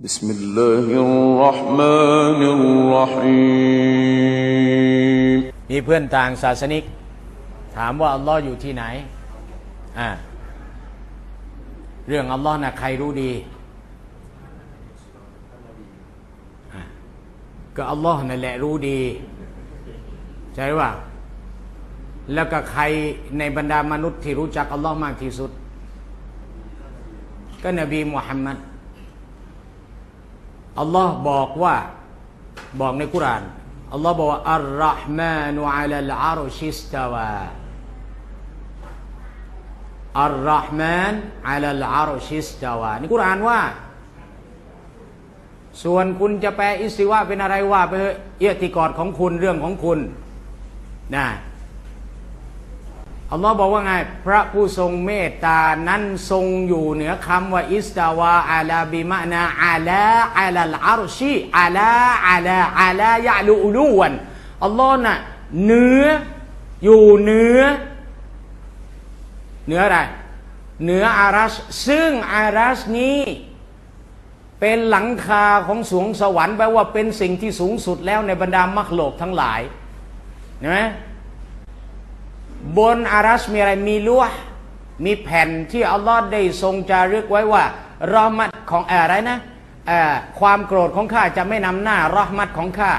بسم الله الرحمن الرحيم มีเพื่อนต่างศาสนิก ถามว่าอัลลอฮ์อยู่ที่ไหนอ่าเรื่องอัลลอฮ์นะใครรู้ดีอ่ะก็อัลลอฮ์นั่นแหละรู้ดี ใช่ว่า แล้วก็ใครในบรรดามนุษย์ที่รู้จักอัลลอฮ์มากที่สุด ก็นบีมุฮัมมัด อัลลอฮ์บอกว่าบอกในกุรานอัลลอฮ์บอกว่าอัลรอฮ์มานุอัลลอารุชิสตาวาอัลรอฮ์มานอัลลอารุชิสตาวานี่กุรานว่า ส่วนคุณจะแปลอิสติวาเป็นอะไรว่าไปเถอะเอียติกอดของคุณเรื่องของคุณนะ อัลลอฮ์บอกว่าไง พระผู้ทรงเมตตานั้นทรงอยู่เหนือคำว่า อิสตาวาอาลาบิมะนาอาลาอาลาลอารชีอาลาอาลาอาลายะลูอุลูวันอัลลอฮ์น่ะเหนืออยู่เหนือเหนืออะไรเหนืออารัชซึ่งอารัชนี้เป็นหลังคาของสวงสวรรค์แปลว่าเป็นสิ่งที่สูงสุดแล้วในบรรดามักโลกทั้งหลายเห็นไหม บนอารัชมีอะไรมีลวดมีแผ่นที่อัลลอฮ์ได้ทรงจารึกไว้ว่ารอมัดของอะไรนะความโกรธของข้าจะไม่นำหน้ารอมัดของข้า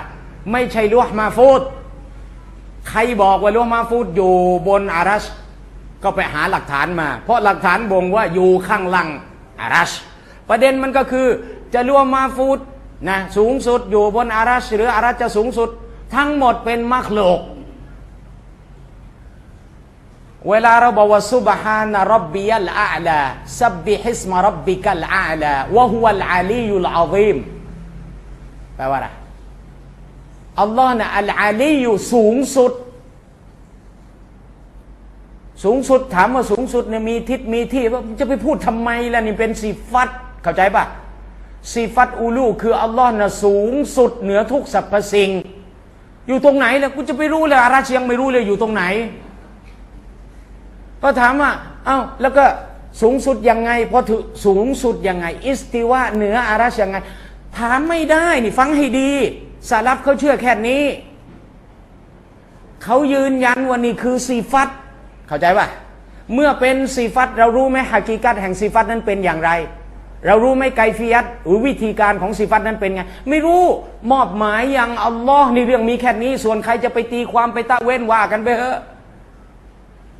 ไม่ใช่ลวดมาฟูดใครบอกว่าลวดมาฟูดอยู่บนอารัชก็ไปหาหลักฐานมา เพราะหลักฐานบ่งว่าอยู่ข้างล่างอารัชประเด็นมันก็คือจะลวดมาฟูดนะสูงสุดอยู่บนอารัชหรืออารัชจะสูงสุด ทั้งหมดเป็นมักโลก เวลาเราบอกว่าซุบฮานะรับบียัลอาลาซับบิฮิสมารับบิกัลอาลาวะวัลอาลียุแปลว่าอะไรอัลลอฮ์นะอัลอาลีอยู่สูงสุด สูงสุดถามว่าสูงสุดเนี่ยมีทิศมีที่ว่าจะไปพูดทำไมล่ะนี่เป็นสีฟัตเข้าใจปะสีฟัตอูลูคืออัลลอฮ์นะสูงสุดเหนือทุกสรรพสิ่ง อยู่ตรงไหนล่ะกูจะไปรู้เลยอาราเชียงไม่รู้เลยอยู่ตรงไหน ก็ถามว่าเอ้าแล้วก็สูงสุดยังไงพอถึงสูงสุดยังไง อิสติวะเหนืออารัชยังไง ถามไม่ได้นี่ฟังให้ดีสารับเขาเชื่อแค่นี้ เขายืนยันว่านี่คือสีฟัดเข้าใจป่ะเมื่อเป็นสีฟัดเรารู้ไหมฮากิกัตแห่งสีฟัดนั้นเป็นอย่างไร เรารู้ไหมไกฟิยัตหรือวิธีการของสีฟัดนั้นเป็นไง ไม่รู้มอบหมายอย่างอัลลอฮ์ในเรื่องมีแค่นี้ ส่วนใครจะไปตีความไปตะเว้นว่ากันไปเถอะ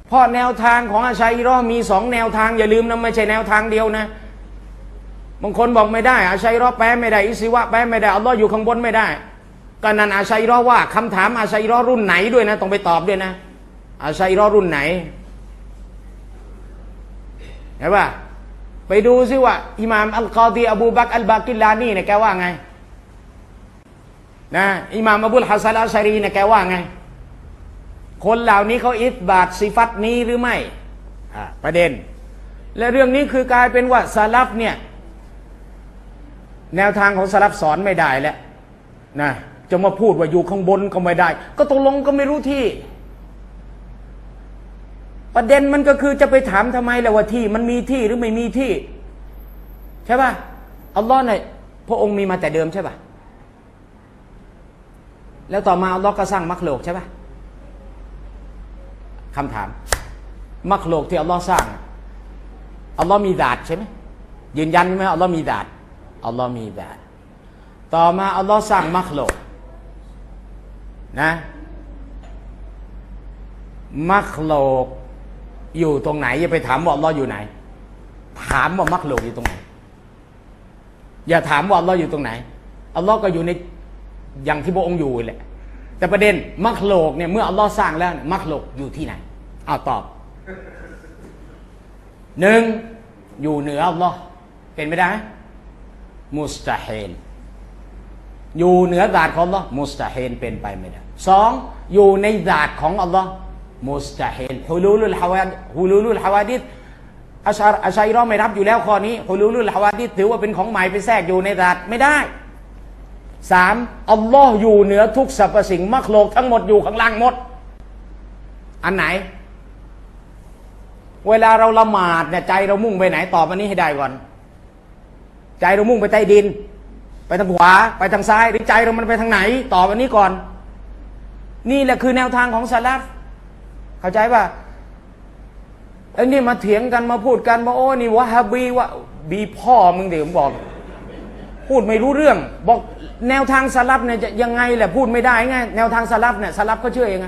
เพราะแนวทางของอาชัยรอมีสองแนวทางอย่าลืมนะไม่ใช่แนวทางเดียวนะบางคนบอกไม่ได้ อาชัยรอแปลไม่ได้อิสิวะแปลไม่ได้อัลลอฮ์อยู่ข้างบนไม่ได้ก็นั่นอาชัยรอว่าคำถามอาชัยรอรุ่นไหนด้วยนะต้องไปตอบด้วยนะ อาชัยรอรุ่นไหนเห็นปะไปดูซิว่าอิหม่ามอัลกอดีอบูบักอัลบากิลานีเนี่ยแกว่าไงนะอิหม่ามอบุลฮัสซันอัลชารีเนี่ยแกว่าไง คนเหล่านี้เขาอิสบาตสิฟัตนี้หรือไม่ประเด็น และเรื่องนี้คือกลายเป็นว่าสลับเนี่ย แนวทางของสลับสอนไม่ได้แล้วนะจะมาพูดว่าอยู่ข้างบนก็ไม่ได้ ก็ตกลงก็ไม่รู้ที่ ประเด็นมันก็คือจะไปถามทำไมล่ะว่าที่ มันมีที่หรือไม่มีที่ ใช่ป่ะอัลลอฮ์เนี่ยพระองค์มีมาแต่เดิมใช่ป่ะแล้วต่อมาอัลลอฮ์ก็สร้างมักโลกใช่ป่ะ คำถาม มักโลกที่อัลลอฮ์สร้างอัลลอฮ์มีดาดใช่ไหมยืนยันไหมอัลลอฮ์มีดาดอัลลอฮ์มีดาดต่อมาอัลลอฮ์สร้างมักโลกนะมักโลกอยู่ตรงไหนอย่าไปถามว่าอัลลอฮ์อยู่ไหน ถามว่ามักโลกอยู่ตรงไหน อย่าถามว่าอัลลอฮ์อยู่ตรงไหนอัลลอฮ์ก็อยู่ในอย่างที่พระองค์อยู่แหละ แต่ประเด็นมักโลกเนี่ยเมื่ออัลลอฮ์สร้างแล้วมักโลกอยู่ที่ไหน อาตอบหนึ่งอยู่เหนืออัลลอฮ์เป็นไม่ได้ มุสตาฮินอยู่เหนือดาดของอัลลอฮ์มุสตาฮินเป็นไปไม่ได้สองอยู่ในดาดของอัลลอฮ์มุสตาฮินฮุลูลุลฮาวาดฮุลูลุลฮาวาดิษอัชาอัชัยรอไม่รับอยู่แล้วข้อนี้ฮุลูลุลฮาวาดิษถือว่าเป็นของใหม่ไปแทรกอยู่ในดาดไม่ได้สามอัลลอฮ์อยู่เหนือทุกสรรพสิ่งมักโลกทั้งหมดอยู่ข้างล่างหมด อันไหน เวลาเราละหมาดเนี่ยใจเรามุ่งไปไหนตอบอันนี้ให้ได้ก่อน ใจเรามุ่งไปใต้ดิน ไปทางขวาไปทางซ้ายหรือใจเรามันไปทางไหนตอบอันนี้ก่อน นี่แหละคือแนวทางของสลับเข้าใจป่ะไอ้นี่มาเถียงกันมาพูดกันว่าโอ้นี่วะฮาบีวะบีพ่อมึงเดี๋ยวผมบอก พูดไม่รู้เรื่อง บอกแนวทางสลับเนี่ยจะยังไงแหละพูดไม่ได้ไงแนวทางสลับเนี่ยสลับเขาเชื่อยังไง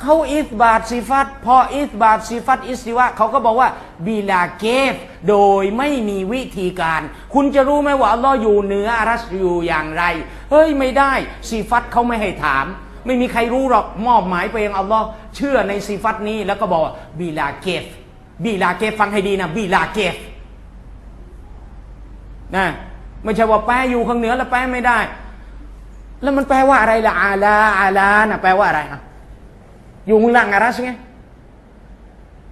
เขาอิสบาตซิฟัตพออิสบาตซิฟัตอิสติวะเขาก็บอกว่าบีลาเกฟ โดยไม่มีวิธีการ คุณจะรู้ไหมว่าอัลลอฮ์อยู่เหนืออารัชอยู่อย่างไร เฮ้ยไม่ได้ซีฟัตเขาไม่ให้ถาม ไม่มีใครรู้หรอกมอบหมายไปยังอัลลอฮ์เชื่อในซีฟัตนี้แล้วก็บอกว่าบีลาเกฟบีลาเกฟฟังให้ดีนะบีลาเกฟนะไม่ใช่ว่าแปลอยู่ข้างเหนือแล้วแปลไม่ได้ แล้วมันแปลว่าอะไรล่ะอาลาอาลานะแปลว่าอะไรอะ อยู่ข้างล่างอารัชไง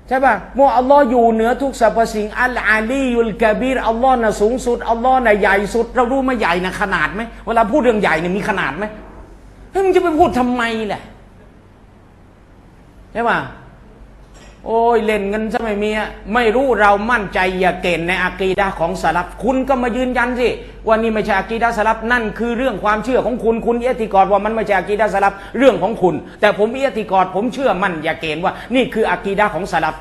ใช่ป่ะเมื่ออัลลอฮ์อยู่เหนือทุกสรรพสิ่งอัลอาลียุลกะบีรอัลลอฮ์น่ะสูงสุดอัลลอฮ์น่ะใหญ่สุด เรารู้ไหมใหญ่น่ะขนาดไหมเวลาพูดเรื่องใหญ่เนี่ยมีขนาดไหมเฮ้ยมึงจะไปพูดทำไมแหละใช่ป่ะ โอ้ยเล่นกันซะไม่มีไม่รู้เรามั่นใจอย่าเก่งในอากีดะห์ของสลับคุณก็มายืนยันสิว่านี่ไม่ใช่อากีดะห์สลับนั่นคือเรื่องความเชื่อของคุณคุณเอติกอดว่ามันไม่ใช่อากีดะห์สลับเรื่องของคุณ แต่ผมเอติกอดผมเชื่อมั่นอย่าเก่งว่านี่คืออากีดะห์ของสลับ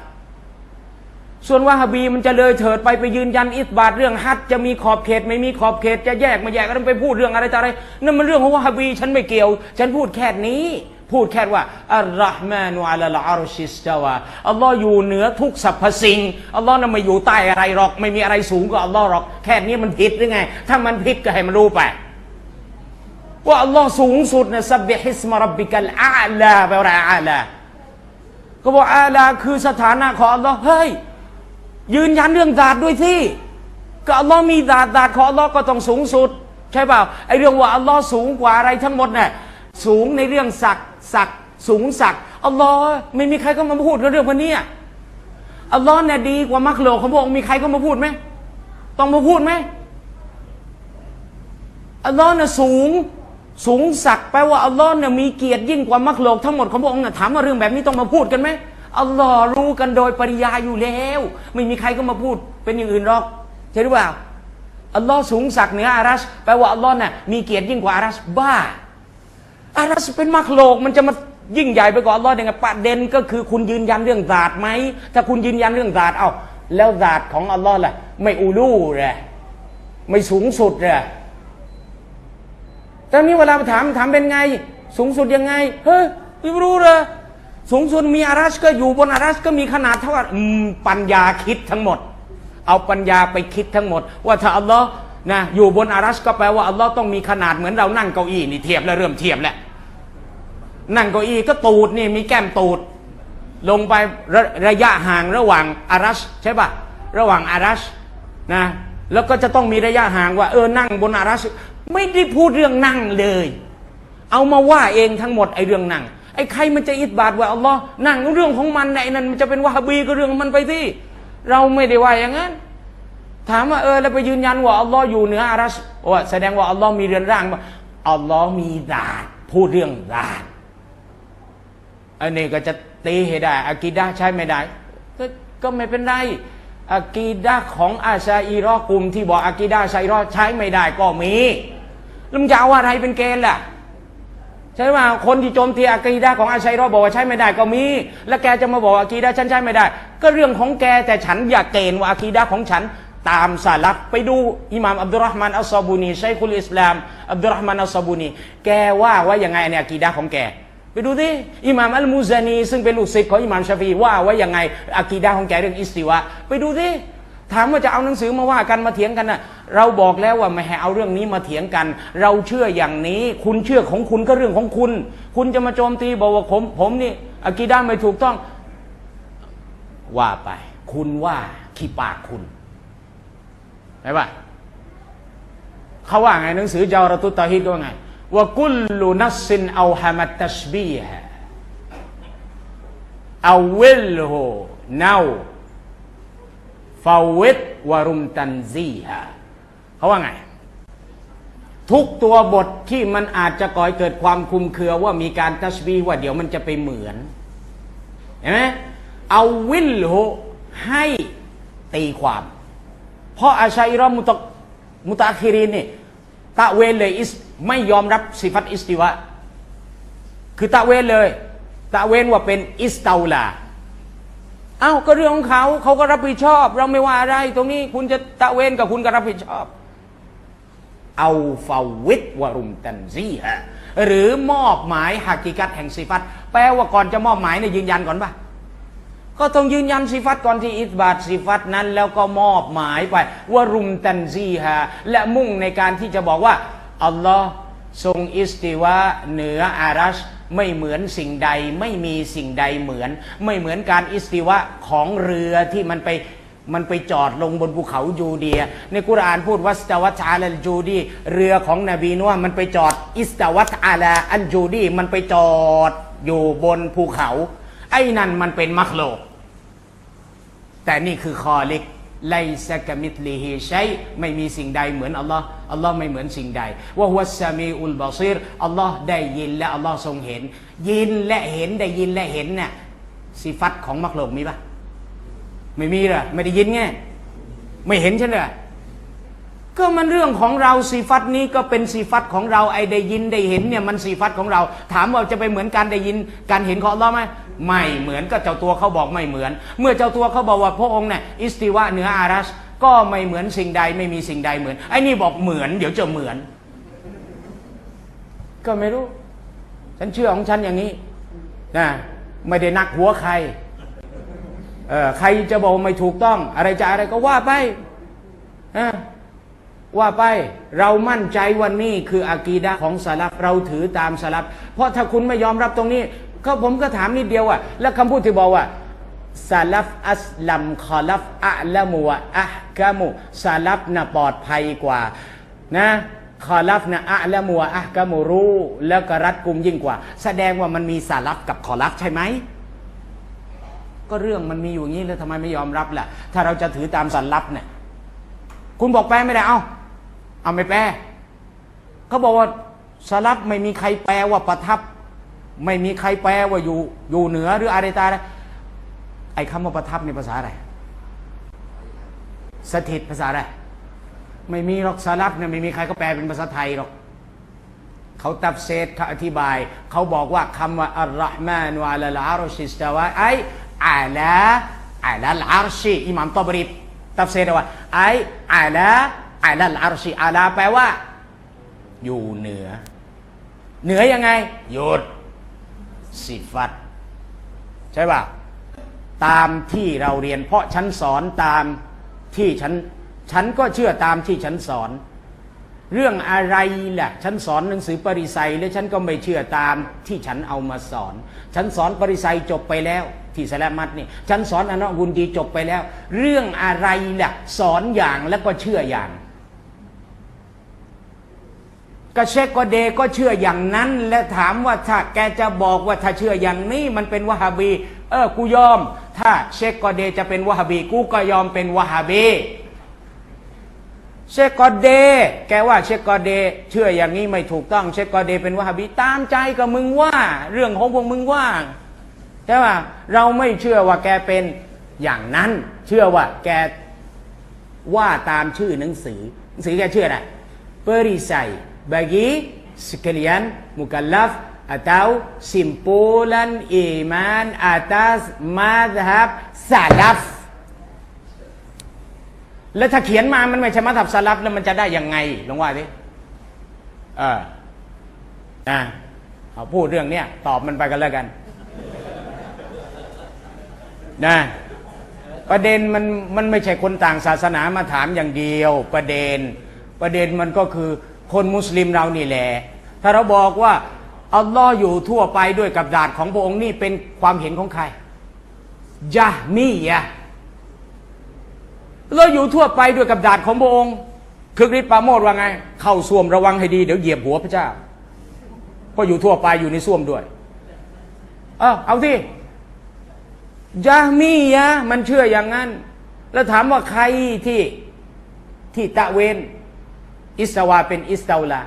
ส่วนว่าฮบีมันจะเลยเถิดไปไปยืนยันอิสบาตเรื่องฮัจญ์จะมีขอบเขตไม่มีขอบเขตจะแยกไม่แยกก็ต้องไปพูดเรื่องอะไรต่ออะไรนั่นมันเรื่องของวะฮบีฉันไม่เกี่ยว ฉันพูดแค่นี้ พูดแค่ว่าอัลลอฮ์มานุอัลลอฮ์ชิสตาวาอัลลอฮ์อยู่เหนือทุกสรรพสิ่งอัลลอฮ์นั้นไม่อยู่ใต้อะไรหรอก ไม่มีอะไรสูงกว่าอัลลอฮ์หรอก แค่นี้มันผิดหรือไง ถ้ามันผิดก็ให้มันรู้ไป ว่าอัลลอฮ์สูงสุดนี่ยสับบิฮิสมารับบิกัลอาลาแปลว่าอาลาก็บอกอาลาคือสถานะของอัลลอฮ์เฮ้ยยืนยันเรื่องดาดด้วยที่ก็อัลลอฮ์มีดาดดาดของอัลลอฮ์ก็ต้องสูงสุด ใช่เปล่าไอเรื่องว่าอัลลอฮ์สูงกว่าอะไรทั้งหมดเนี่ยสูงในเรื่องศักดิ ศักดิ์สูงศักดิ์อัลลอฮ์ไม่มีใครก็มาพูดเรื่องพวกนี้อัลลอฮ์เนี่ยดีกว่ามักโลกของพระองค์มีใครก็มาพูดไหมต้องมาพูดไหมอัลลอฮ์เนี่ยสูงสูงศักดิ์แปลว่าอัลลอฮ์เนี่ยมีเกียรติยิ่งกว่ามักโลกทั้งหมดของพระองค์เนี่ยถามว่าเรื่องแบบนี้ต้องมาพูดกันไหมอัลลอฮ์รู้กันโดยปริยายอยู่แล้ว ไม่มีใครก็มาพูดเป็นอย่างอื่นหรอกใช่หรือเปล่าอัลลอฮ์สูงศักดิ์เหนืออารัชแปลว่าอัลลอฮ์เนี่ยมีเกียรติยิ่งกว่าอารัชบ้า อารัชเป็นมักโลกมันจะมายิ่งใหญ่ไปกว่าอัลลอฮ์ได้ไงประเด็นก็คือคุณยืนยันเรื่องศาสตร์ไหมถ้าคุณยืนยันเรื่องศาสตร์เอ้าแล้วศาสตร์ของอัลลอฮ์ล่ะ ไม่อูลูเลยไม่สูงสุดเลยตอนนี้เวลาถามถามเป็นไง สูงสุดยังไง เฮ้ยไม่รู้เลยสูงสุดมีอารัชก็อยู่บนอารัชก็มีขนาดเท่ากับปัญญาคิดทั้งหมด เอาปัญญาไปคิดทั้งหมด ว่าถ้าอัลลอฮ์นะอยู่บนอารัชก็แปลว่าอัลลอฮ์ต้องมีขนาดเหมือนเรานั่งเก้าอี้นี่เทียบแล้วเริ่มเทียบแล้ว นั่งเก้าอี้ก็ตูดนี่มีแก้มตูด ลงไประระยะห่างระหว่างอารัชใช่ปะระหว่างอารัชนะแล้วก็จะต้องมีระยะห่างว่าเออนั่งบนอารัชไม่ได้พูดเรื่องนั่งเลย เอามาว่าเองทั้งหมดไอ้เรื่องนั่งไอ้ใครมันจะอิดบาดว่าอัลลอฮ์นั่งเรื่องของมันไอ้นั่นมันจะเป็นวะฮบีก็เรื่องของมันไปที่เราไม่ได้ว่าอย่างนั้น ถามว่าเออแล้วไปยืนยันว่าอัลลอฮ์อยู่เหนืออารัชว่าแสดงว่าอัลลอฮ์มีเรือนร่างว่าอัลลอฮ์มีดาดพูดเรื่องดาด อันนี้ก็จะตีให้ได้อากีดะห์ใช้ไม่ได้ก็ก็ไม่เป็นไรอากีดะห์ของอาชาอีรอกลุ่มที่บอกอากีดาชาอีรอใช้ไม่ได้ก็มีแล้วมึงจะเอาอะไรเป็นเกณฑ์ล่ะใช่ไหมคนที่โจมตีอากีดะห์ของอาชาอีรอบอกว่าใช้ไม่ได้ก็มี แล้วแกจะมาบอกอากีดะห์ฉันใช้ไม่ได้ ก็เรื่องของแกแต่ฉันอยากเกณฑ์ว่าอากีดะห์ของฉันตามสาลับไปดูอิหม่ามอับดุลรอฮ์มานอัลซอบูนีชัยคุลอิสลามอับดุลรอฮ์มานอัลซอบูนีแกว่าว่ายังไงในอากีดะห์ของแก ไปดูดิอิหม่ามอัลมูซานี ซึ่งเป็นลูกศิษย์ของอิหม่ามชาฟีว่าไว้ยังไงอากีดะห์ของแกเรื่องอิสติวะ ไปดูดิถามว่าจะเอาหนังสือมาว่ากันมาเถียงกันนะเราบอกแล้วว่าไม่ให้เอาเรื่องนี้มาเถียงกัน เราเชื่ออย่างนี้ คุณเชื่อของคุณก็เรื่องของคุณ คุณจะมาโจมตีบอกว่าผมผมนี่อากีดะห์ไม่ถูกต้อง ว่าไป คุณว่าขี้ปากคุณใช่ปะเขาว่าไงหนังสือจารตุตตาฮิดก็ว่าไง ว่ากุลลุนัสซินเอาฮามัตตัชบีฮะเอาวิลโฮนาวฟาวิดวารุมตันซีฮะเขาว่าไง ทุกตัวบทที่มันอาจจะก่อให้เกิดความคุมเครือว่ามีการตัชบีว่าเดี๋ยวมันจะไปเหมือนเห็นไหมเอาวิลโฮให้ตีความ เพราะอาชัยรอมุตมุตะคิรินนี่ ตะเวนเลยอิสไม่ยอมรับสิฟัตอิสติวะ คือตะเวนเลย ตะเวนว่าเป็นอิสตาลาเอ้าก็เรื่องของเขาเขาก็รับผิดชอบ เราไม่ว่าอะไร ตรงนี้คุณจะตะเวนกับคุณก็รับผิดชอบ เอาฟาวิดวารุมตันซีฮะหรือมอบหมายหักิกัตแห่งสิฟัตแปลว่าก่อนจะมอบหมายเนี่ยยืนยันก่อนปะ ก็ต้องยืนยันสิฟัตก่อนที่อิสบาตสิฟัตนั้น แล้วก็มอบหมายไปว่ารุมตันซีฮะและมุ่งในการที่จะบอกว่า อัลลอฮ์ทรงอิสติวะเหนืออารัชไม่เหมือนสิ่งใดไม่มีสิ่งใดเหมือน ไม่เหมือนการอิสติวะของเรือที่มันไปมันไปจอดลงบนภูเขายูเดีย ในกุรานพูดวัสตาวัตอาลาจูดีเรือของนบีนัวมันไปจอดอิสตาวัตอาลาอันจูดีมันไปจอดอยู่บนภูเขา ไอ้นั่นมันเป็นมักโลก แต่นี่คือคอลิกไลซะกมิตลีฮิชัยไม่มีสิ่งใดเหมือนอัลลอฮ์อัลลอฮ์ไม่เหมือนสิ่งใดว่าฮุวสซามีอุลบาซิรอัลลอฮ์ได้ยินและอัลลอฮ์ทรงเห็น ยินและเห็นได้ยินและเห็นเนี่ยสิฟัตของมักลกมีปะไม่มีหรอไม่ได้ยินไงไม่เห็นใช่ไหม ก็มันเรื่องของเราสีฟัตนี้ก็เป็นสีฟัตของเราไอ้ได้ยินได้เห็นเนี่ยมันสีฟัตของเรา ถามว่าจะไปเหมือนการได้ยินการเห็นของเลอไหมไม่เหมือนก็เจ้าตัวเขาบอกไม่เหมือน เมื่อเจ้าตัวเขาบอกว่าพระองค์เนี่ยอิสติวะเหนืออารัชก็ไม่เหมือนสิ่งใดไม่มีสิ่งใดเหมือนไอ้นี่บอกเหมือน เดี๋ยวจะเหมือน ก็ไม่รู้ ฉันเชื่อของฉันอย่างนี้นะไม่ได้นักหัวใครเออใครจะบอกไม่ถูกต้อง อะไรจะอะไรก็ว่าไปนะ ว่าไปเรามั่นใจวันนี้คืออากีดะของสลับเราถือตามสลับเพราะถ้าคุณไม่ยอมรับตรงนี้ก็ผมก็ถามนิดเดียวอะแล้วคำพูดที่บอกว่าสลับอัสลัมคอลัฟอะละมัวอะกามุสลับน่ะปลอดภัยกว่านะคอลัฟนะอะละมัวอะกามุรู้แล้วก็รัดกุมยิ่งกว่า แสดงว่ามันมีสลับกับคอลัฟใช่ไหมก็เรื่องมันมีอยู่อย่างนี้แล้วทำไมไม่ยอมรับล่ะ ถ้าเราจะถือตามสันลับเนี่ยคุณบอกแปลไม่ได้เอ้า เอาไม่แปลเขาบอกว่าสลับไม่มีใครแปลว่าประทับ ไม่มีใครแปลว่าอยู่ อยู่เหนือหรืออะไรตาอะไอ้คำว่าประทับในภาษาอะไรสถิตภาษาอะไรไม่มีหรอกสลับเนี่ยไม่มีใครก็แปลเป็นภาษาไทยหรอกเขาตับเซตเขาอธิบาย เขาบอกว่าคำว่าอัลลอฮ์มานุอัลลอฮ์ชิสตาวะไออาลาอาลาลอาร์ชีอิหม่ามตอบรีตับเซตว่าไออาลา อาลาลอาร์ชีอาลาแปลว่า อยู่เหนือ เหนือยังไงหยุดสิฟัตใช่ป่ะตามที่เราเรียน เพราะฉันสอนตามที่ฉันฉันก็เชื่อตามที่ฉันสอน เรื่องอะไรล่ะฉันสอนหนังสือปริไซแล้วฉันก็ไม่เชื่อตามที่ฉันเอามาสอน ฉันสอนปริไซจบไปแล้ว ที่สละมัดนี่ฉันสอนอนกุลดีจบไปแล้ว เรื่องอะไรล่ะสอนอย่างแล้วก็เชื่ออย่าง ก็เชคก็เดก็เชื่ออย่างนั้น และถามว่าถ้าแกจะบอกว่าถ้าเชื่ออย่างนี้มันเป็นวะฮาบี เออกูยอม ถ้าเชคก็เดจะเป็นวะฮาบี กูก็ยอมเป็นวะฮาบีเชคกอเด แกว่าเชคกอเด เชื่ออย่างนี้ไม่ถูกต้อง เชคกอเดเป็นวะฮาบีตามใจกับมึงว่า เรื่องของพวกมึงว่าใช่ป่ะเราไม่เชื่อว่าแกเป็นอย่างนั้น เชื่อว่าแกว่าตามชื่อหนังสือหนังสือแกเชื่ออะไรเปริไซ bagi sekalian mukallaf atau simpulan iman atas madhab salaf แล้วถ้าเขียนมามันไม่ใช่มัธยับสลับแล้วมันจะได้ยังไงลองว่าดิเออนะเอาพูดเรื่องเนี้ยตอบมันไปกันแล้วกันนะประเด็นมันมันไม่ใช่คนต่างศาสนามาถามอย่างเดียว ประเด็นประเด็นมันก็คือ คนมุสลิมเรานี่แหละถ้าเราบอกว่าอัลลอฮ์อยู่ทั่วไปด้วยกับดาษของพระองค์นี่เป็นความเห็นของใครยะมียะเราอยู่ทั่วไปด้วยกับดาษของพระองค์คึกฤทธิ์ปาโมดว่าไง เข้าส้วมระวังให้ดีเดี๋ยวเหยียบหัวพระเจ้าเพราะอยู่ทั่วไปอยู่ในส้วมด้วย เออเอาที่ยะมียะมันเชื่ออย่างนั้น แล้วถามว่าใครที่ที่ตะเวน อิสวาเป็นอิสตาลา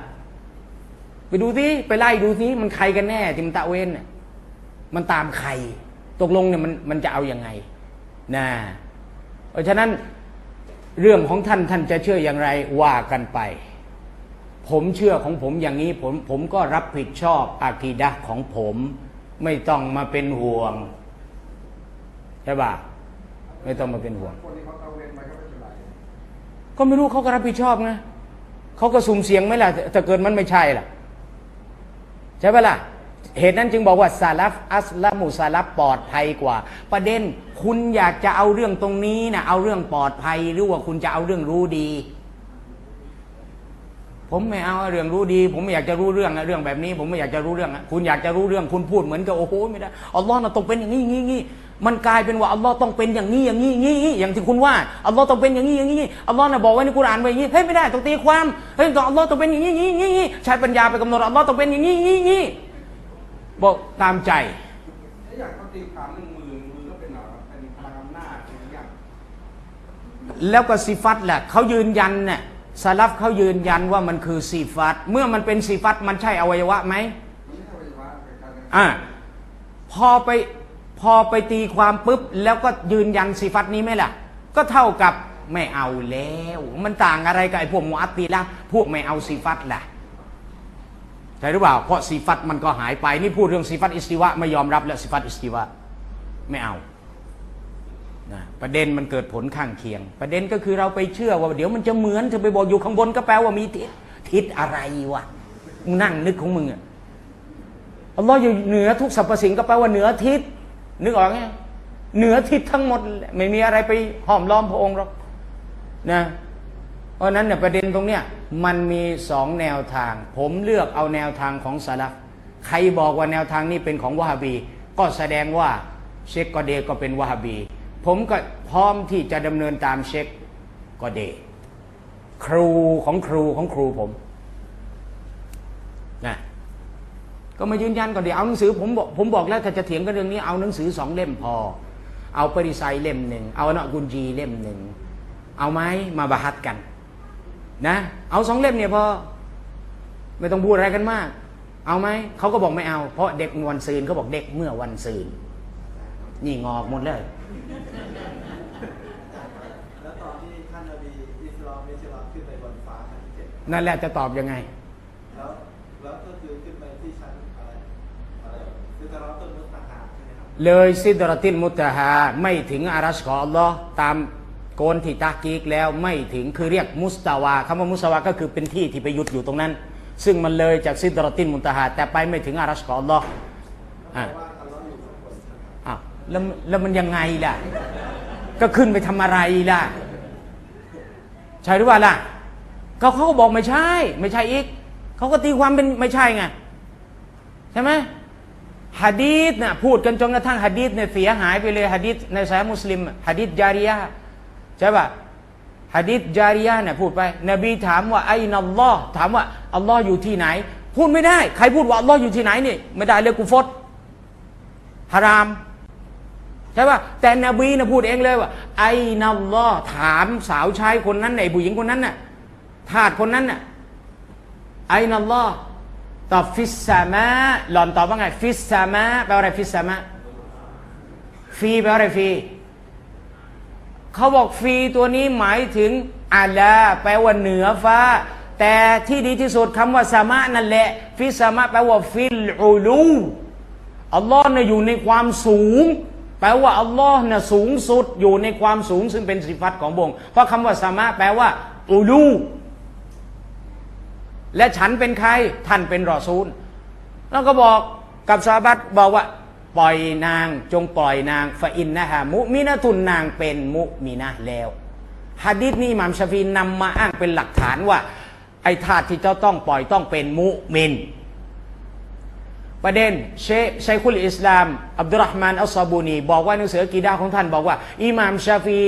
ไปดูสิไปไล่ดูสิมันใครกันแน่ที่มันตะเวนเนี่ยมันตามใคร ตกลงเนี่ยมันมันจะเอาอยัางไงนะเพราะฉะนั้นเรื่องของท่านท่านจะเชื่ออย่างไรว่ากันไป ผมเชื่อของผมอย่างนี้ผมผมก็รับผิดชอบอากีดะห์ของผม ไม่ต้องมาเป็นห่วงใช่ปะไม่ต้องมาเป็นห่วงคนที่เขาตระเวนไปก็ไม่เป็นไรก็ไม่รู้เขาก็รับผิดชอบไง เขาก็สุ่มเสียงไหมล่ะถ้าเกิดมันไม่ใช่ล่ะ ใช่ปะล่ะ เหตุนั้นจึงบอกว่าซาลัฟอัสลามุซาลัฟปลอดภัยกว่า ประเด็นคุณอยากจะเอาเรื่องตรงนี้นะเอาเรื่องปลอดภัยหรือว่าคุณจะเอาเรื่องรู้ดี ผมไม่เอาเรื่องรู้ดี ผมไม่อยากจะรู้เรื่องนะเรื่องแบบนี้ ผมไม่อยากจะรู้เรื่องนะคุณอยากจะรู้เรื่องคุณพูดเหมือนกับโอ้โหไม่ได้อัลลอฮ์นะต้องเป็นนี้อย่างนี้อย่างนี้ มันกลายเป็นว่าอัลลอฮ์ต้องเป็นอย่างนี้อย่างนี้อย่างนี้อย่างนี้อย่างที่คุณว่าอัลลอฮ์ต้องเป็นอย่างนี้อย่างนี้อัลลอฮ์น่ะบอกไว้ในกุรอานไว้อย่างนี้เฮ้ยไม่ได้ต้องตีความเฮ้ยต้องอัลลอฮ์ต้องเป็นอย่างนี้อย่างนี้อย่างนี้ใช้ปัญญาไปกำหนดอัลลอฮ์ต้องเป็นอย่างนี้อย่างนี้อย่างนี้บอกตามใจถ้าอยากเขาตีความเรื่องมือมือก็เป็นอะไรเป็นพลังอำนาจเป็นอย่างแล้วก็สิฟัตแหละเขายืนยันเนี่ยซาลัฟเขายืนยันว่ามันคือสีฟัตเมื่อมันเป็นสีฟัตมันใช่อวัยวะไหมมันไม่ใช่วัยวะเป็นการอ่าพอไป พอไปตีความปุ๊บ แล้วก็ยืนยันสีฟัตนี้ไหมล่ะ ก็เท่ากับไม่เอาแล้ว มันต่างอะไรกับไอ้พวกมุอัตติละพวกไม่เอาสีฟัตล่ะใช่หรือเปล่าเพราะสีฟัตมันก็หายไปนี่พูดเรื่องสีฟัตอิสติวะไม่ยอมรับแล้วสีฟัตอิสติวะไม่เอานะประเด็นมันเกิดผลข้างเคียง ประเด็นก็คือเราไปเชื่อว่า เดี๋ยวมันจะเหมือนเธอไปบอกอยู่ข้างบนก็แปลว่ามีทิศทิศอะไรวะมึงนั่งนึกของมึงอะอัลลอฮ์อยู่เหนือทุกสรรพสิ่งก็แปลว่าเหนือทิศ นึกออกไงเหนือทิศทั้งหมด ไม่มีอะไรไปห้อมล้อมพระองค์หรอกนะเพราะนั้นเนี่ยประเด็นตรงเนี้ยมันมีสองแนวทาง ผมเลือกเอาแนวทางของสลับใครบอกว่าแนวทางนี้เป็นของวะฮาบี ก็แสดงว่าเชคกอเดก็เป็นวะฮาบี ผมก็พร้อมที่จะดำเนินตามเชคกอเดครูของครูของครูผมนะ ก็มายืนยันก่อนเดี๋ยวเอาหนังสือผมบอกผมบอกแล้วถ้าจะเถียงกันเรื่องนี้เอาหนังสือสองเล่มพอ เอาปริไซเล่มหนึ่งเอาเนาะกุญจีเล่มหนึ่งเอาไหมมาบาฮัดกัน นะ เอาสองเล่มเนี่ยพอไม่ต้องพูดอะไรกันมาก เอาไหมเขาก็บอกไม่เอา เพราะเด็กวันซืนเขาบอกเด็กเมื่อวันซืนนี่งอกหมดเลยแล้วตอนที่ท่านนบีอิสลามมิชลามขึ้นไปบนฟ้าชั้นที่เจ็ดนั่นแหละจะตอบยังไง เลยซิดรตินมุตตะฮาไม่ถึงอารัชของอัลลอฮ์ตามโกนที่ตากีกแล้วไม่ถึงคือเรียกมุสตาวาคำว่ามุสตาวาก็คือเป็นที่ที่ไปหยุดอยู่ตรงนั้น ซึ่งมันเลยจากซิดรตินมุตตะฮาแต่ไปไม่ถึงอารัชของอัลลอฮ์อะว่าอัลลอฮ์อยู่ข้าวแล้วแล้วมันยังไงล่ะ ก็ขึ้นไปทำอะไรล่ะ ใช่หรือเปล่าล่ะก็เขาบอกไม่ใช่ ไม่ใช่อีกเขาก็ตีความเป็นไม่ใช่ไงใช่ไหม ฮะดีษนะพูดกันจนกระทั่งฮะดีษเนี่ยเสียหายไปเลยฮะดีษในสายมุสลิมฮะดีษจาริยะห์ใช่ปะฮะดีษจาริยะห์เนี่ยพูดไป นบีถามว่าไอ้นัลลอฮ์ถามว่าอัลลอฮ์อยู่ที่ไหน พูดไม่ได้ ใครพูดว่าอัลลอฮ์อยู่ที่ไหนนี่ไม่ได้เลยกูฟดฮารามใช่ปะแต่นบีนะพูดเองเลยว่า ไอ้นัลลอฮ์ถามสาวใช้คนนั้นไอ้ผู้หญิงคนนั้นน่ะทาสคนนั้นน่ะไอ้นัลลอฮ์ ตอบฟิสซามะหล่อนตอบว่าไง ฟิสซามะแปลว่าอะไรฟิสซามะฟีแปลว่าอะไรฟีเขาบอกฟีตัวนี้หมายถึงอาลาแปลว่าเหนือฟ้า แต่ที่ดีที่สุดคำว่าสามะนั่นแหละ ฟิสซามะแปลว่าฟิลอูลูอัลลอฮ์เนี่ยอยู่ในความสูง แปลว่าอัลลอฮ์เนี่ยสูงสุดอยู่ในความสูงซึ่งเป็นสิฟัตของพระองเพราะคำว่าสามะแปลว่าอูลู และฉันเป็นใครท่านเป็นรอซูล แล้วก็บอกกับซาบัตบอกว่า ปล่อยนางจงปล่อยนางฟาอินนะฮะมุมินะตุนนางเป็นมุมินะแล้วฮะดิษนี้อิหมามชาฟีนำมาอ้างเป็นหลักฐานว่า ไอ้ทาสที่เจ้าต้องปล่อยต้องเป็นมุมิน ประเด็นเชคชัยคุลอิสลาม อับดุลรห์มานอัลซาบูนีบอกว่าหนังสือกีดาของท่านบอกว่าอิหม่ามชาฟี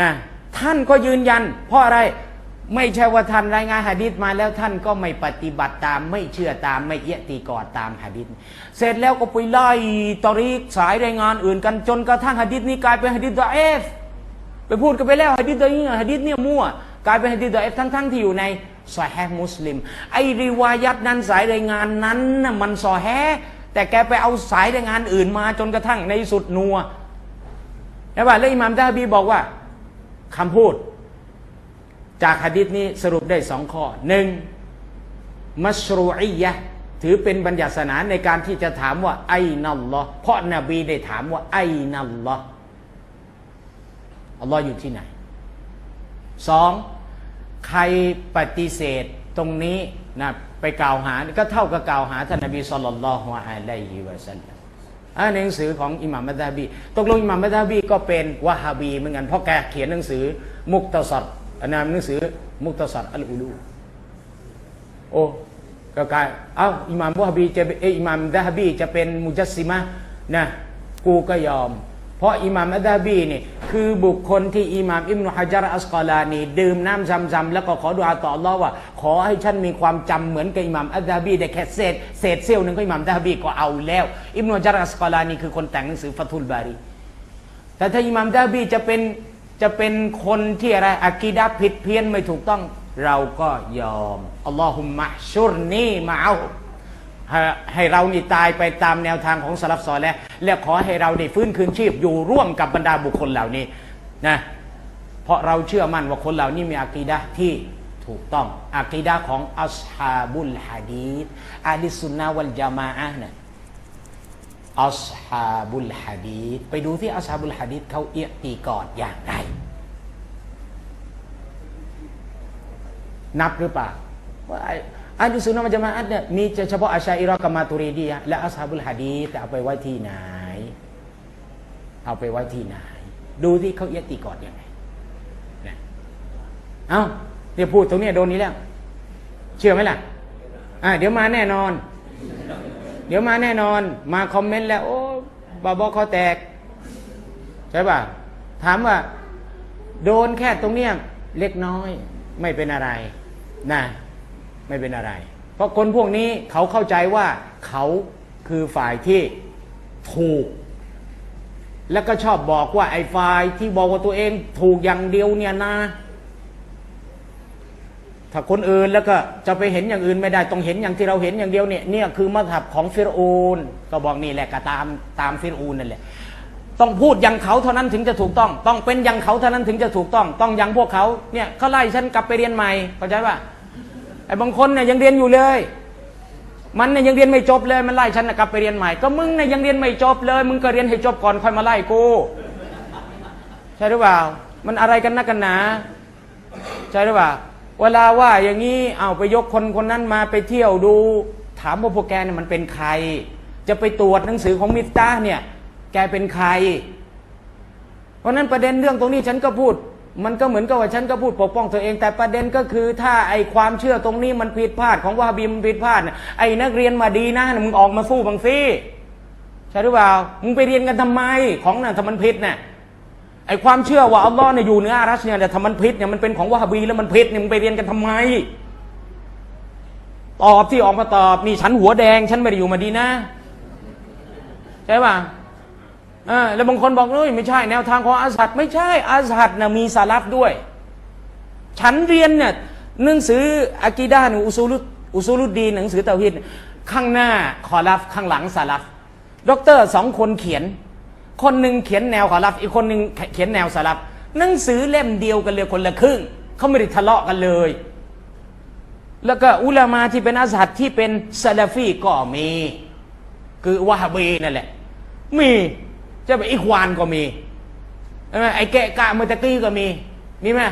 นะท่านก็ยืนยัน เพราะอะไร ไม่ใช่ว่าท่านรายงานหะดีษมาแล้วท่านก็ไม่ปฏิบัติตาม ไม่เชื่อตามไม่เอียตีกอดตามหะดีษเสร็จแล้วก็ไปไล่ตอรีกสายรายงานอื่นกันจนกระทั่งหะดีษนี้กลายเป็นหะดีษดอเอฟไปพูดกันไปแล้วหะดีษตัวนี้หะดีษเนี่ยมั่วกลายเป็นหะดีษดอเอฟทั้งๆที่อยู่ในซอแฮมุสลิม ไอริวายัตนั้นสายรายงานนั้นน่ะมันซอแฮแต่แกไปเอาสายรายงานอื่นมาจนกระทั่งในสุดนัวแล้วว่าแล้วอิหมามดาบีบอกว่าคำพูด จากหะดิษนี้สรุปได้สองข้อหนึ่งมัชรูอียะถือเป็นบัญญัติศาสนาในการที่จะถามว่า ไอ้นัลลอฮ์เพราะนบีได้ถามว่า ไอ้นัลลอฮ์อัลลอฮ์อยู่ที่ไหนสองใครปฏิเสธตรงนี้นะไปกล่าวหาก็เท่ากับกล่าวหาท่านนบีสุลต่านละฮ์อะลัยฮิวะสัลลัมอ่าในหนังสือของอิหม่ามมัตตาบีตกลงอิหม่ามมัตตาบีก็เป็นวะฮาบีเหมือนกันเพราะแกเขียนหนังสือมุกตะซัด อันนั้นหนังสือมุตะซัดอัลอูลูโอ้ก็กลายเอ้าอิหม่ามวะฮบีจะเออิหม่ามดะฮบีจะเป็นมุจัสซิมะนะกูก็ยอม เพราะอิหม่ามอัดดะฮบีนี่คือบุคคลที่อิหม่ามอิบนุฮะจัรอัสกอลานีดื่มน้ำซำๆแล้วก็ขอดุอาต่ออัลลอว่า ขอให้ฉันมีความจำเหมือนกับอิหม่ามอัดดะฮบีได้แค่เศษเศษเสี้ยวหนึ่งก็อิหม่ามดะฮบีก็เอาแล้ว อิบนุฮะจัรอัสกอลานีคือคนแต่งหนังสือฟัตุลบารีแต่ถ้าอิหม่ามดาบีจะเป็น จะเป็นคนที่อะไรอากีดะผิดเพี้ยนไม่ถูกต้อง เราก็ยอมอัลลอฮุมะชุรนีมาเอาให้ให้เรานี่ตายไปตามแนวทางของสลับซอแล้วและขอให้เรานี่ฟื้นคืนชีพอยู่ร่วมกับบรรดาบุคคลเหล่านี้นะเพราะเราเชื่อมั่นว่าคนเหล่านี้มีอากีดะที่ถูกต้องอากีดะของอัสฮาบุลฮะดีษอาลิสุนนะวัลจามาอะห์นะ อัสฮาบุลฮะดีษไปดูที่อัสฮาบุลฮะดีษเขาเอียตีกอดอย่างไร นับหรือเปล่าว่าอ้อัลสุนนะมัจมาอัตเนี่ยมีเฉพาะอาชัยอิรอกับมาตุรีดียะและอัสฮาบุลฮะดีษแต่เอาไปไว้ที่ไหน เอาไปไว้ที่ไหน ดูที่เขาเอียตีกอดอย่างไรนะเอ้าเนี่ยพูดตรงนี้โดนนี้แล้ว เชื่อไหมล่ะอ่าเดี๋ยวมาแน่นอน เดี๋ยวมาแน่นอน มาคอมเมนต์แล้ว โอ้บาบอคอแตก ใช่ป่ะ ถามว่า โดนแค่ตรงเนี้ยเล็กน้อย ไม่เป็นอะไรนะไม่เป็นอะไร เพราะคนพวกนี้เขาเข้าใจว่าเขาคือฝ่ายที่ถูก แล้วก็ชอบบอกว่าไอ้ฝ่ายที่บอกว่าตัวเองถูกอย่างเดียวเนี่ยนะ ถ้าคนอื่นแล้วก็จะไปเห็นอย่างอื่นไม่ได้ต้องเห็นอย่างที่เราเห็นอย่างเดียวเนี่ยเนี่ยคือมัธับของฟิรอูนก็บอกนี่แหละก็ตามตามฟิรอูนนั่นแหละต้องพูดอย่างเขาเท่านั้นถึงจะถูกต้อง ต้องเป็นอย่างเขาเท่านั้นถึงจะถูกต้อง ต้องอย่างพวกเขาเนี่ยเขาไล่ฉันกลับไปเรียนใหม่เข้าใจป่ะไอ้บางคนเนี่ยยังเรียนอยู่เลย มันเนี่ยยังเรียนไม่จบเลยมันไล่ฉันนะกลับไปเรียนใหม่ ก็มึงเนี่ยยังเรียนไม่จบเลย มึงก็เรียนให้จบก่อนค่อยมาไล่กูใช่หรือเปล่า มันอะไรกันนักกันหนาใช่หรือเปล่า เวลาว่าอย่างนี้เอาไปยกคนคนนั้นมาไปเที่ยวดู ถามว่าพวกแกเนี่ยมันเป็นใคร จะไปตรวจหนังสือของมิตตาเนี่ย แกเป็นใคร เพราะนั้นประเด็นเรื่องตรงนี้ฉันก็พูด มันก็เหมือนกับว่าฉันก็พูดปกป้องตัวเอง แต่ประเด็นก็คือถ้าไอความเชื่อตรงนี้มันผิดพลาดของวาฮาบีมันผิดพลาดน่ะไอนักเรียนมาดีนะมึงออกมาสู้บางซีใช่หรือเปล่ามึงไปเรียนกันทำไมของนั่นถ้ามันผิดเนี่ย ไอความเชื่อว่าอัลลอฮ์เนี่ยอยู่เหนืออารัชเนี่ยแต่ถ้ามันพิษเนี่ยมันเป็นของวะฮาบีแล้วมันพิษเนี่ยมึงไปเรียนกันทำไม ตอบที่ออกมาตอบนี่ฉันหัวแดง ฉันไม่ได้อยู่มาดีนะ ใช่ป่ะอ่าแล้วบางคนบอกเอ้ยไม่ใช่แนวทางของอาสัดไม่ใช่อาสัดนะมีสาลับด้วย ฉันเรียนเนี่ยหนังสืออากีดานอุซูลุอุซูลุดีหนังสือเตาฮิดข้างหน้าคอลัฟข้างหลังสาลับด็อกเตอร์สองคนเขียน คนหนึ่งเขียนแนวขอรับ อีกคนหนึ่งเขียนแนวสลับ หนังสือเล่มเดียวกันเลยคนละครึ่งเขาไม่ได้ทะเลาะกันเลย แล้วก็อุลามาที่เป็นอาสัดที่เป็นซาลาฟีก็มี คือวะฮาบีนั่นแหละ มีจะไปอิควานก็มีใช่ไหมไอ้แกะกะมือตะกี้ก็มี มีไหม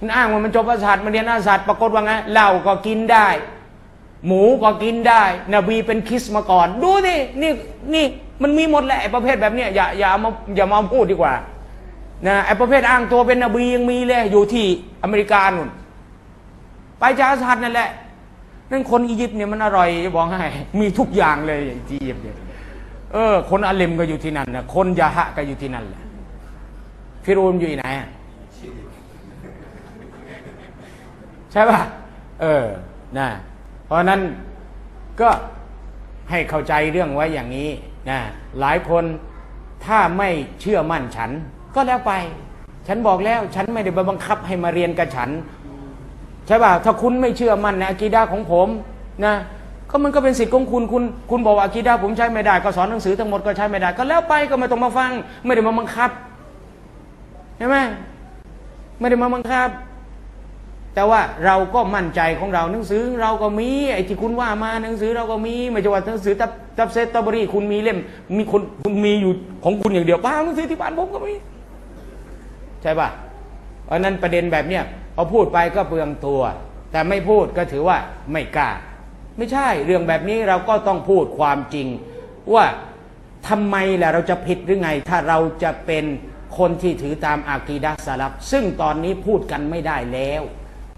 มันอ้างว่ามันจบอาสัดมันเรียนอาสัดปรากฏว่าไงเหล้าก็กินได้ หมูก็กินได้ นบีเป็นคริสมาก่อน ดูดินี่นี่มันมีหมดแหละไอ้ประเภทแบบเนี้ยอย่าอย่ามาอย่ามาพูดดีกว่านะไอ้ประเภทอ้างตัวเป็นนบียังมีเลยอยู่ที่อเมริกานู่นไปจาอาสัดนั่นแหละนั่นคนอียิปต์เนี่ยมันอร่อยจะบอกให้มีทุกอย่างเลยที่อียิปต์เนี่ยเออ คนอาเลมก็อยู่ที่นั่นนะคนยาฮะก็อยู่ที่นั่นแหละฟิรูนอยู่ไหนใช่ป่ะเออนะ เพราะนั้นก็ให้เข้าใจเรื่องไว้อย่างนี้นะหลายคนถ้าไม่เชื่อมั่นฉัน ก็แล้วไป ฉันบอกแล้วฉันไม่ได้บังคับให้มาเรียนกับฉันใช่ป่ะถ้าคุณไม่เชื่อมั่นในอากีดาของผมนะก็มันก็เป็นสิทธิ์ของคุณคุณ คุณบอกว่าอากีดาผมใช้ไม่ได้ ก็สอนหนังสือทั้งหมดก็ใช้ไม่ได้ ก็แล้วไปก็ไม่ต้องมาฟัง ไม่ได้มาบังคับใช่ไหมไม่ได้มาบังคับ แต่ว่าเราก็มั่นใจของเราหนังสือเราก็มีไอ้ที่คุณว่ามาหนังสือเราก็มีไม่ใช่ว่าหนังสือตับตับเซตตบรีคุณมีเล่ม มีคนคุณมีอยู่ของคุณอย่างเดียวปล่าหนังสือที่บ้านผมก็มี ใช่ป่ะเพราะนั้นประเด็นแบบเนี้ยพอพูดไปก็เปลืองตัว แต่ไม่พูดก็ถือว่าไม่กล้า ไม่ใช่เรื่องแบบนี้เราก็ต้องพูดความจริง ว่าทำไมล่ะเราจะผิดหรือไง ถ้าเราจะเป็นคนที่ถือตามอากีดะห์สลับ ซึ่งตอนนี้พูดกันไม่ได้แล้ว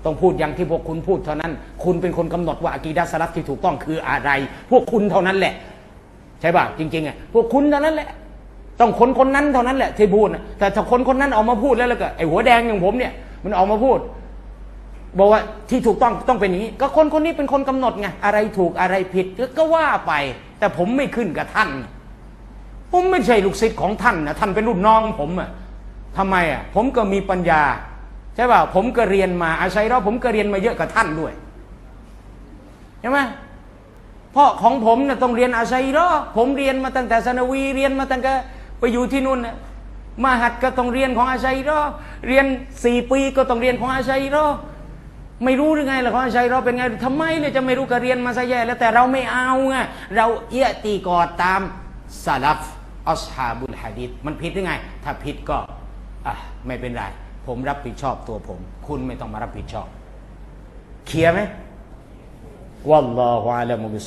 ต้องพูดอย่างที่พวกคุณพูดเท่านั้น คุณเป็นคนกำหนดว่าอากีดะห์สลับที่ถูกต้องคืออะไร พวกคุณเท่านั้นแหละ ใช่ป่ะจริงๆอะพวกคุณเท่านั้นแหละ ต้องคนคนนั้นเท่านั้นแหละที่พูดนะแต่ถ้าคนคนนั้นออกมาพูดแล้วแล้วก็ไอ้หัวแดงอย่างผมเนี่ย มันออกมาพูดบอกว่าที่ถูกต้องต้องเป็นอย่างนี้ ก็คนคนนี้เป็นคนกำหนดไงอะไรถูกอะไรผิดก็ว่าไป แต่ผมไม่ขึ้นกับท่าน ผมไม่ใช่ลูกศิษย์ของท่านนะท่านเป็นรุ่นน้องผมอะทำไมอะผมก็มีปัญญา ช่ป่ะผมก็เรียนมาอาศัยเราผมก็เรียนมาเยอะกับท่านด้วยใช่ไหมพราะของผมนะต้องเรียนอาศัยรอผมเรียนมาตั้งแต่สนวีเรียนมาตั้งแต่ไปอยู่ที่นู่นนะมหัดก็ต้องเรียนของอาศัยรอเรียนสี่ปีก็ต้องเรียนของอาศัยรอไม่รู้หรือไงล่ะของอาศัยรอเป็นไงทำไมเนี่ยจะไม่รู้ก็เรียนมาซะแย่แล้วแต่เราไม่เอาไงเราเอียตีกอดตามสลับอัสฮาบุลฮะดีษมันผิดหรือไง ถ้าผิดก็อะไม่เป็นไร ผมรับผิดชอบตัวผม คุณไม่ต้องมารับผิดชอบ เคลียร์ไหมวัลลอฮฺอาลามุบิส